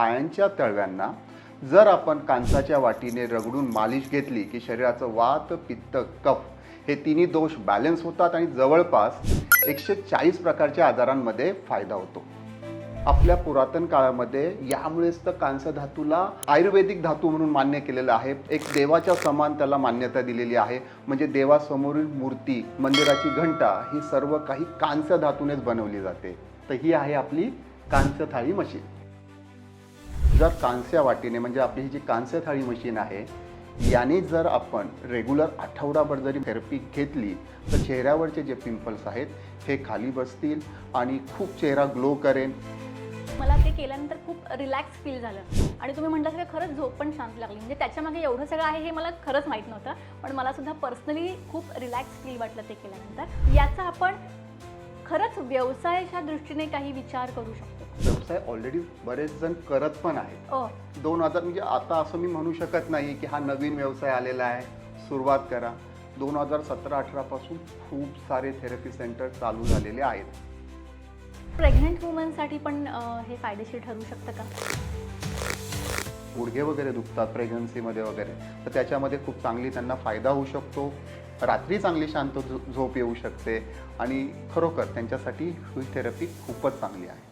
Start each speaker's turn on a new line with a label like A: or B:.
A: पायांच्या तळव्यांना जर आपण कांसाच्या वाटीने रगडून मालिश घेतली की शरीराचं वात पित्त कफ हे तिन्ही दोष बॅलन्स होतात आणि जवळपास एकशे चाळीस प्रकारच्या आजारांमध्ये फायदा होतो. आपल्या पुरातन काळामध्ये यामुळेच तर कांस धातूला आयुर्वेदिक धातू म्हणून मान्य केलेलं आहे. एक देवाच्या समान त्याला मान्यता दिलेली आहे. म्हणजे देवासमोरील मूर्ती मंदिराची घंटा ही सर्व काही कांस धातूनेच बनवली जाते. तर ही आहे आपली कांस थाळी मशीन. जर कांस्या वाटीने म्हणजे आपली ही जी कांस्य थाळी मशीन आहे याने जर आपण रेग्युलर आठवडाभर जरी थेरपी घेतली तर चेहऱ्यावरचे जे पिंपल्स आहेत हे खाली बसतील आणि खूप चेहरा ग्लो करेन.
B: मला ते केल्यानंतर खूप रिलॅक्स फील झालं. आणि तुम्ही म्हटलं की खरंच झोप पण शांत लागली. म्हणजे त्याच्यामागे एवढं सगळं आहे हे मला खरंच माहीत नव्हतं. पण मला सुद्धा पर्सनली खूप रिलॅक्स फील वाटलं ते केल्यानंतर. याचा आपण खरंच व्यवसायाच्या दृष्टीने काही विचार करू शकतो.
A: व्यवसाय ऑलरेडी बरेच जण करत पण आहेत.
B: ओ
A: दोन हजार म्हणजे आता असं मी म्हणू शकत नाही की हा नवीन व्यवसाय आलेला आहे सुरुवात करा. दोन हजार सतरा अठरापासून खूप सारे थेरपी सेंटर चालू झालेले आहेत.
B: प्रेग्नंट वुमनसाठी पण अं, हे फायदेशीर ठरू शकतं का?
A: गुडघे वगैरे दुखतात प्रेग्नन्सीमध्ये वगैरे. तर त्याच्यामध्ये खूप चांगली त्यांना फायदा होऊ शकतो. रात्री चांगली शांत झो- झोप येऊ शकते. आणि खरोखर त्यांच्यासाठी ही थेरपी खूपच चांगली आहे.